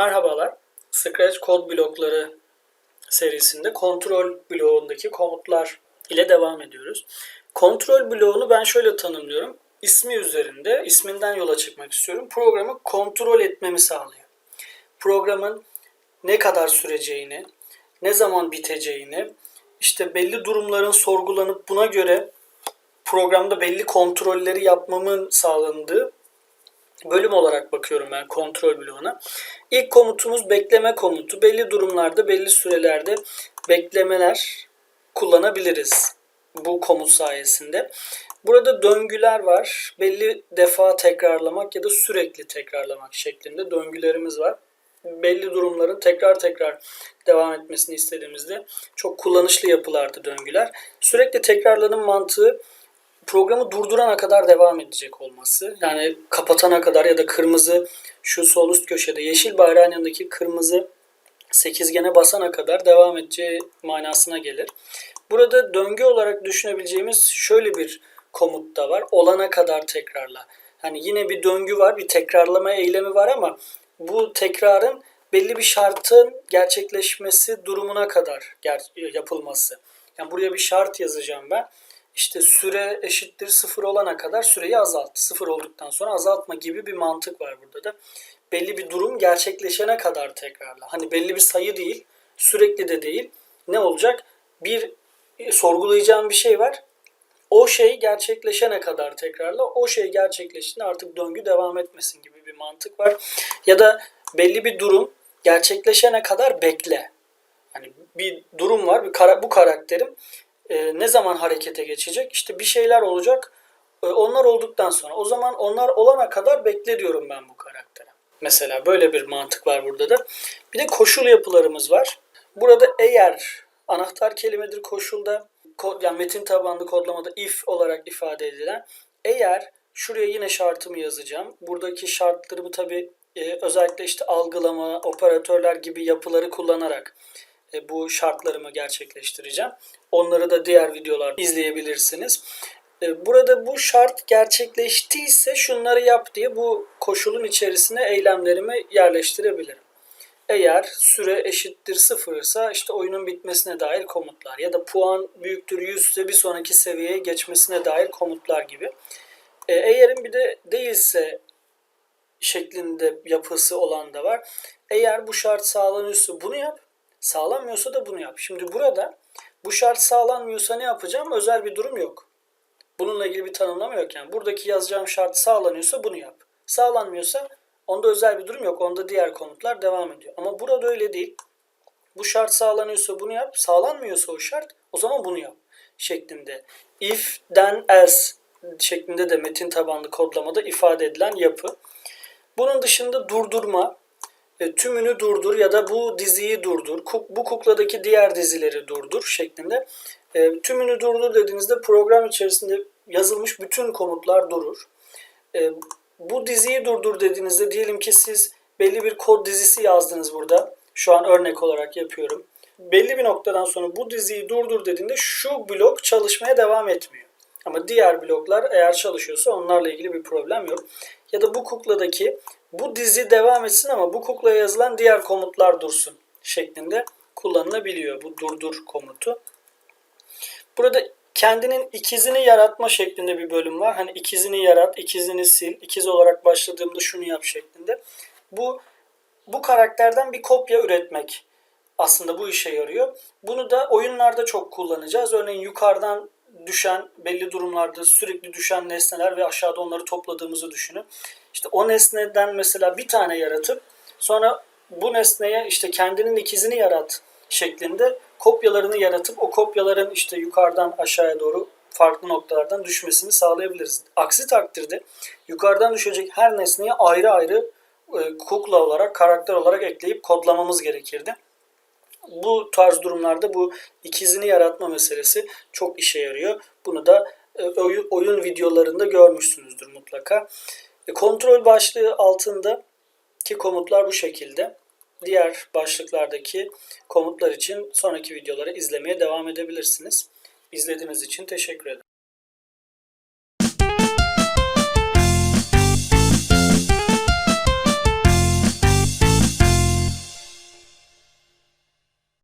Merhabalar. Scratch kod blokları serisinde kontrol bloğundaki komutlar ile devam ediyoruz. Kontrol bloğunu ben şöyle tanımlıyorum. İsmi üzerinde, isminden yola çıkmak istiyorum. Programı kontrol etmemi sağlıyor. Programın ne kadar süreceğini, ne zaman biteceğini, işte belli durumların sorgulanıp buna göre programda belli kontrolleri yapmamın sağlandığı bölüm olarak bakıyorum ben kontrol bloğuna. İlk komutumuz bekleme komutu. Belli durumlarda, belli sürelerde beklemeler kullanabiliriz bu komut sayesinde. Burada döngüler var. Belli defa tekrarlamak ya da sürekli tekrarlamak şeklinde döngülerimiz var. Belli durumların tekrar tekrar devam etmesini istediğimizde çok kullanışlı yapılarda döngüler. Sürekli tekrarlanın mantığı programı durdurana kadar devam edecek olması. Yani kapatana kadar ya da kırmızı şu sol üst köşede yeşil bayrağın yanındaki kırmızı sekizgene basana kadar devam edeceği manasına gelir. Burada döngü olarak düşünebileceğimiz şöyle bir komut da var. Olana kadar tekrarla. Hani yine bir döngü var, bir tekrarlama eylemi var ama bu tekrarın belli bir şartın gerçekleşmesi durumuna kadar yapılması. Yani buraya bir şart yazacağım ben işte süre eşittir sıfır olana kadar süreyi azalt. Sıfır olduktan sonra azaltma gibi bir mantık var burada da. Belli bir durum gerçekleşene kadar tekrarla. Hani belli bir sayı değil, sürekli de değil. Ne olacak? Bir e, sorgulayacağım bir şey var. O şey gerçekleşene kadar tekrarla. O şey gerçekleştiğinde artık döngü devam etmesin gibi bir mantık var. Ya da belli bir durum gerçekleşene kadar bekle. Hani bir durum var. Bir kara, bu karakterim e, ne zaman harekete geçecek? İşte bir şeyler olacak. E, onlar olduktan sonra o zaman onlar olana kadar bekle diyorum ben bu karaktere. Mesela böyle bir mantık var burada da. Bir de koşul yapılarımız var. Burada eğer anahtar kelimedir koşulda kod, yani metin tabanlı kodlamada if olarak ifade edilen eğer şuraya yine şartımı yazacağım. Buradaki şartlarımı tabi e, özellikle işte algılama, operatörler gibi yapıları kullanarak bu şartlarımı gerçekleştireceğim. Onları da diğer videolarda izleyebilirsiniz. E, burada bu şart gerçekleştiyse şunları yap diye bu koşulun içerisine eylemlerimi yerleştirebilirim. Eğer süre eşittir sıfırsa işte oyunun bitmesine dair komutlar ya da puan büyüktür 100 ise bir sonraki seviyeye geçmesine dair komutlar gibi. E, eğerin bir de değilse şeklinde yapısı olan da var. Eğer bu şart sağlanıyorsa bunu yap. Sağlanmıyorsa da bunu yap. Şimdi burada bu şart sağlanmıyorsa ne yapacağım? Özel bir durum yok. Bununla ilgili bir tanımlama yok yani. Buradaki yazacağım şart sağlanıyorsa bunu yap. Sağlanmıyorsa onda özel bir durum yok. Onda diğer komutlar devam ediyor. Ama burada öyle değil. Bu şart sağlanıyorsa bunu yap. Sağlanmıyorsa o şart o zaman bunu yap şeklinde. If, then, else şeklinde de metin tabanlı kodlamada ifade edilen yapı. Bunun dışında durdurma, tümünü durdur ya da bu diziyi durdur, bu kukladaki diğer dizileri durdur şeklinde. E, tümünü durdur dediğinizde program içerisinde yazılmış bütün komutlar durur. E, bu diziyi durdur dediğinizde diyelim ki siz belli bir kod dizisi yazdınız burada. Şu an örnek olarak yapıyorum. Belli bir noktadan sonra bu diziyi durdur dediğinde şu blok çalışmaya devam etmiyor. Ama diğer bloklar eğer çalışıyorsa onlarla ilgili bir problem yok. Ya da bu kukladaki bu dizi devam etsin ama bu kuklaya yazılan diğer komutlar dursun şeklinde kullanılabiliyor bu durdur komutu. Burada kendinin ikizini yaratma şeklinde bir bölüm var. Hani ikizini yarat, ikizini sil, ikiz olarak başladığımda şunu yap şeklinde. Bu bu karakterden bir kopya üretmek aslında bu işe yarıyor. Bunu da oyunlarda çok kullanacağız. Örneğin yukarıdan düşen belli durumlarda sürekli düşen nesneler ve aşağıda onları topladığımızı düşünün. İşte o nesneden mesela bir tane yaratıp sonra bu nesneye işte kendinin ikizini yarat şeklinde kopyalarını yaratıp o kopyaların işte yukarıdan aşağıya doğru farklı noktalardan düşmesini sağlayabiliriz. Aksi takdirde yukarıdan düşecek her nesneye ayrı ayrı e, kukla olarak, karakter olarak ekleyip kodlamamız gerekirdi. Bu tarz durumlarda bu ikizini yaratma meselesi çok işe yarıyor. Bunu da e, oyun videolarında görmüşsünüzdür mutlaka. E, kontrol başlığı altında ki komutlar bu şekilde. Diğer başlıklardaki komutlar için sonraki videoları izlemeye devam edebilirsiniz. İzlediğiniz için teşekkür ederim.